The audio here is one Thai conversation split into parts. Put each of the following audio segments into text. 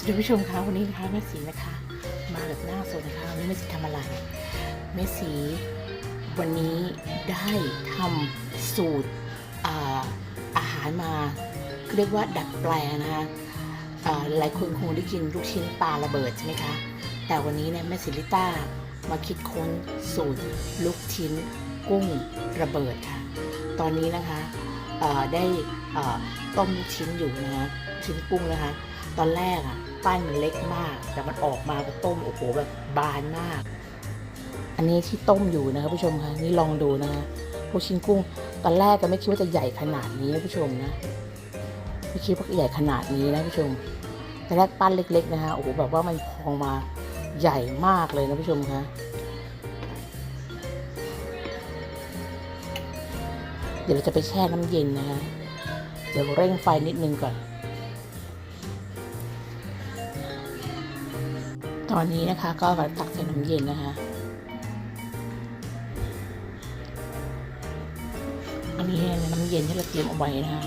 สวัสดีผู้ชมคะวันนี้นะคะแม่สีนะคะ มาแบบหน้าสดนะคะวันนี้แม่สีทำอะไรแม่สีวันนี้ได้ทำสูตรอาอาหารมาเรียกว่าดัดแปลงนะคะหลายคนคงได้กินลูกชิ้นปลาระเบิดใช่ไหมคะแต่วันนี้เนี่ยแม่ศิลิต้ามาคิดค้นสูตรลูกชิ้นกุ้งระเบิดค่ะ ตอนนี้นะคะได้ต้มลูกชิ้นอยู่นะคะชิ้นกุ้งนะคะ ตอนแรกอะปั้นมันเล็กมาก แต่มันออกมาก็ต้มโอ้โหแบบบานมาก อันนี้ที่ต้มอยู่นะคะผู้ชมคะนี่ลองดูนะคะลูกชิ้นกุ้ง ตอนแรกก็ไม่คิดว่าจะใหญ่ขนาดนี้นะผู้ชมนะไม่คิดว่าใหญ่ขนาดนี้นะผู้ชมแต่แรกปั้นเล็ก ๆ นะคะโอ้โหแบบว่ามันพองมาใหญ่มากเลยนะผู้ชมคะเดี๋ยวเราจะไปแช่น้ำเย็นนะคะเดี๋ยวเร่งไฟนิดนึงก่อน ตอนนี้นะคะก็กำลังตักใส่น้ำเย็นนะคะ อันนี้น้ำเย็นที่เราเตรียมเอาไว้นะคะ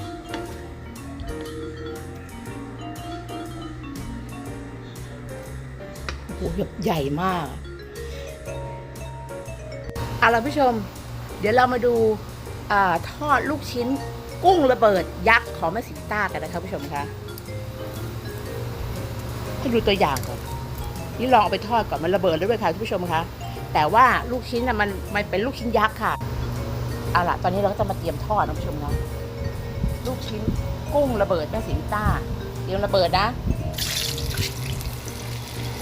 โอ้โหแบบใหญ่มากเอาล่ะผู้ชม เดี๋ยวเรามาดูอทอดลูกชิ้นกุ้งระเบิดยักษ์ของแม่สิต้ากันนะคะผู้ชมคะให้ดูตัวอย่างก่อน นี่ลองเอาไปทอดก่อนมันระเบิดด้วยค่ะท่านผู้ชมคะแต่ว่าลูกชิ้นน่ะมันมันเป็นลูกชิ้นยักษ์ค่ะเอาล่ะตอนนี้เราก็จะมาเตรียมทอดนะผู้ชมนะลูกชิ้นกุ้งระเบิดแม่สิงต้า เตรียมระเบิดนะ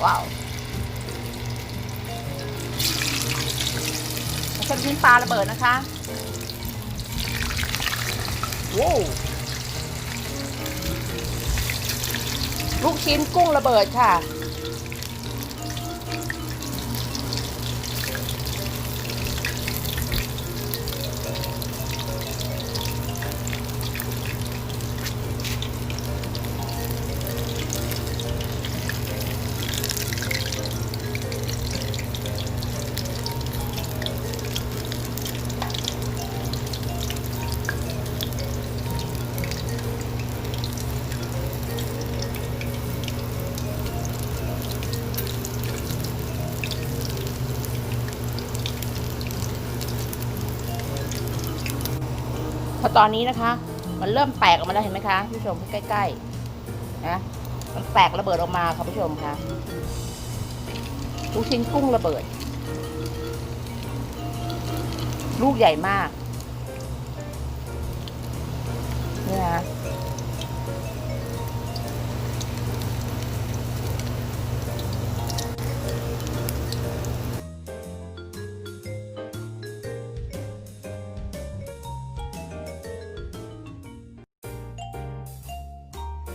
ว้าวล้วก็ชิ้นปลาระเบิดนะคะว้าวลูกชิ้นกุ้งระเบิดค่ะ พอตอนนี้นะคะ มันเริ่มแตกออกมาแล้วเห็นไหมคะผู้ชมใกล้ๆนะมันแตกระเบิดออกมาค่ะผู้ชมคะลูกชิ้นกุ้งระเบิด ลูกใหญ่มาก